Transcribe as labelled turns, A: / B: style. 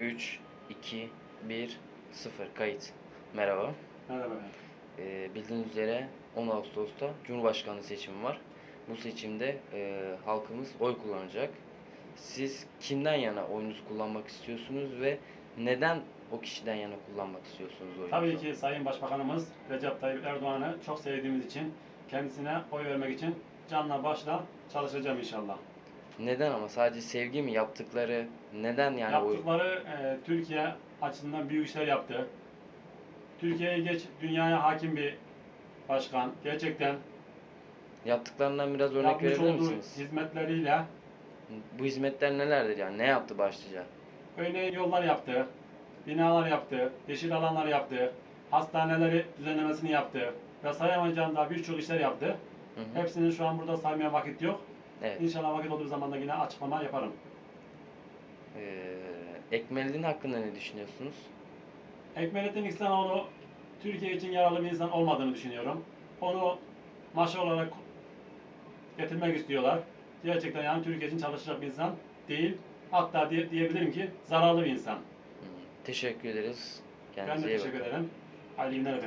A: 3, 2, 1, 0 kayıt. Merhaba.
B: Merhaba.
A: Ee, bildiğiniz üzere 10 Ağustos'ta Cumhurbaşkanlığı seçimi var. Bu seçimde e, halkımız oy kullanacak. Siz kimden yana oyunuzu kullanmak istiyorsunuz ve neden o kişiden yana kullanmak istiyorsunuz oyunuzu?
B: Tabii ki Sayın Başbakanımız Recep Tayyip Erdoğan'ı çok sevdiğimiz için kendisine oy vermek için canla başla çalışacağım inşallah.
A: Neden ama sadece sevgi mi yaptıkları neden yani
B: Yaptıkları e, Türkiye açısından büyük işler yaptı. Türkiye'ye geç dünyaya hakim bir başkan. Gerçekten
A: yaptıklarından biraz örnek
B: yapmış
A: verebilir
B: olduğu
A: misiniz?
B: hizmetleriyle
A: Bu hizmetler nelerdir yani? Ne yaptı başlıca?
B: örneğin yollar yaptı, binalar yaptı, yeşil alanlar yaptı, hastaneleri düzenlemesini yaptı ve sayamayacağım daha birçok işler yaptı.
A: Hı hı.
B: Hepsini şu an burada saymaya vakit yok.
A: Evet.
B: İnşallah vakit olduğu zaman da yine açıklama yaparım.
A: Ee, Ekmeli'nin hakkında ne düşünüyorsunuz?
B: Ekmelettin İhsanoğlu Türkiye için yararlı bir insan olmadığını düşünüyorum. Onu maşa olarak getirmek istiyorlar. Gerçekten yani Türkiye için çalışacak bir insan değil. Hatta diye, diyebilirim ki zararlı bir insan.
A: Hı, Teşekkür ederiz.
B: Ben
A: Kendinize
B: de
A: iyi
B: teşekkür ederim. Hayırlı günler efendim.